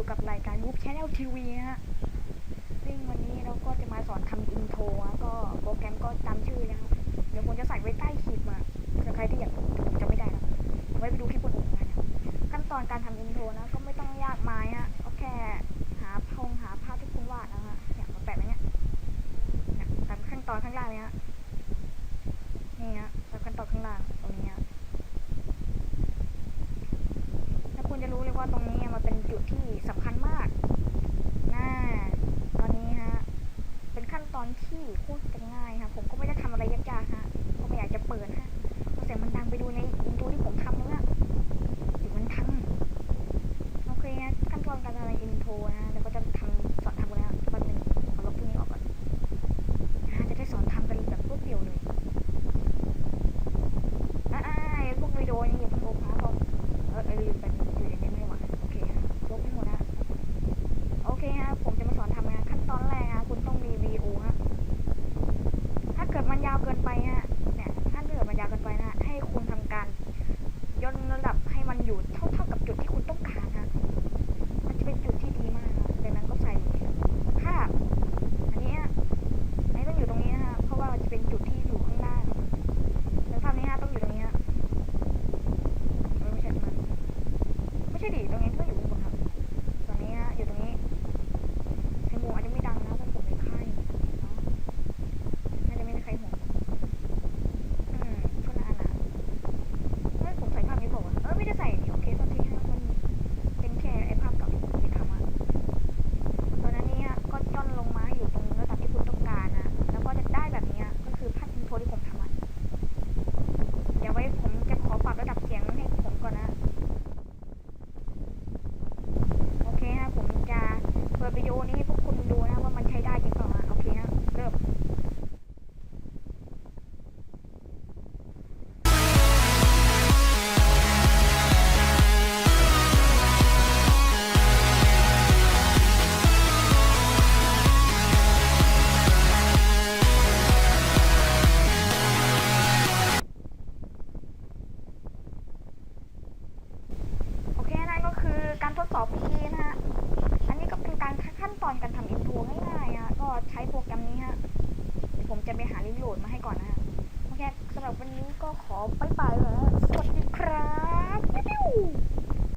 อยู่กับรายการวูฟแชนเนลทีวีนะฮะ ซึ่งวันนี้เราก็จะมาสอนทำอินโทระก็โปรแกรมก็ตามชื่อนะครับ เดี๋ยวผมจะใส่ไว้ใต้คลิปมาสำใครที่อยากดูจะไม่ได้นะไว้ไปดูคลิปคนอื่นกันะขั้นตอนการทำอินโทรนะก็ไม่ต้องยากมายฮะก็แค่หาพงหาภาพที่คุณวาดนะฮะเนี่ยมาแปะไว้เนี่ยเนี่ยตามขั้นตอนข้างล่างเนี่ยฮะนี่ฮะตามขั้นตอนข้างล่างตรงนี้ฮะแล้วคุณจะรู้เลยว่าตรงนี้ ดที่สำคัญมากน่าตอนนี้ฮะ เป็นขั้นตอนที่โคตรจะง่ายครับผมก็ไม่ได้ทำอะไรยากๆฮะก็ไม่อยากจะเปิดฮะเพราะเสียงมันดังไปดูในอินโทรที่ผมทำเลยอะเสียงมันดังโอเคฮะขั้นตอนการทำอินโทรนะเดี๋ยวก็จะทำสอนทำกันแล้วแป๊บนึงขอลบพวกนี้ออกก่อนนะจะได้สอนทำกันแบบรวดเร็วเลยอ่าๆไอ้พวกวิดีโอนี่อย่าเพิ่งลบนะเพราะเออไอรีนเป็นอยู่ในนี้ อพีนะฮะ อันนี้ก็เป็นการขั้นตอนการทำอินโทรง่ายๆฮะก็ใช้โปรแกรมนี้ฮะเดี๋ยวผมจะไปหาลิงก์โหลดมาให้ก่อนนะฮะ โอเคสำหรับวันนี้ก็ขอไปไปแล้วสวัสดีครับ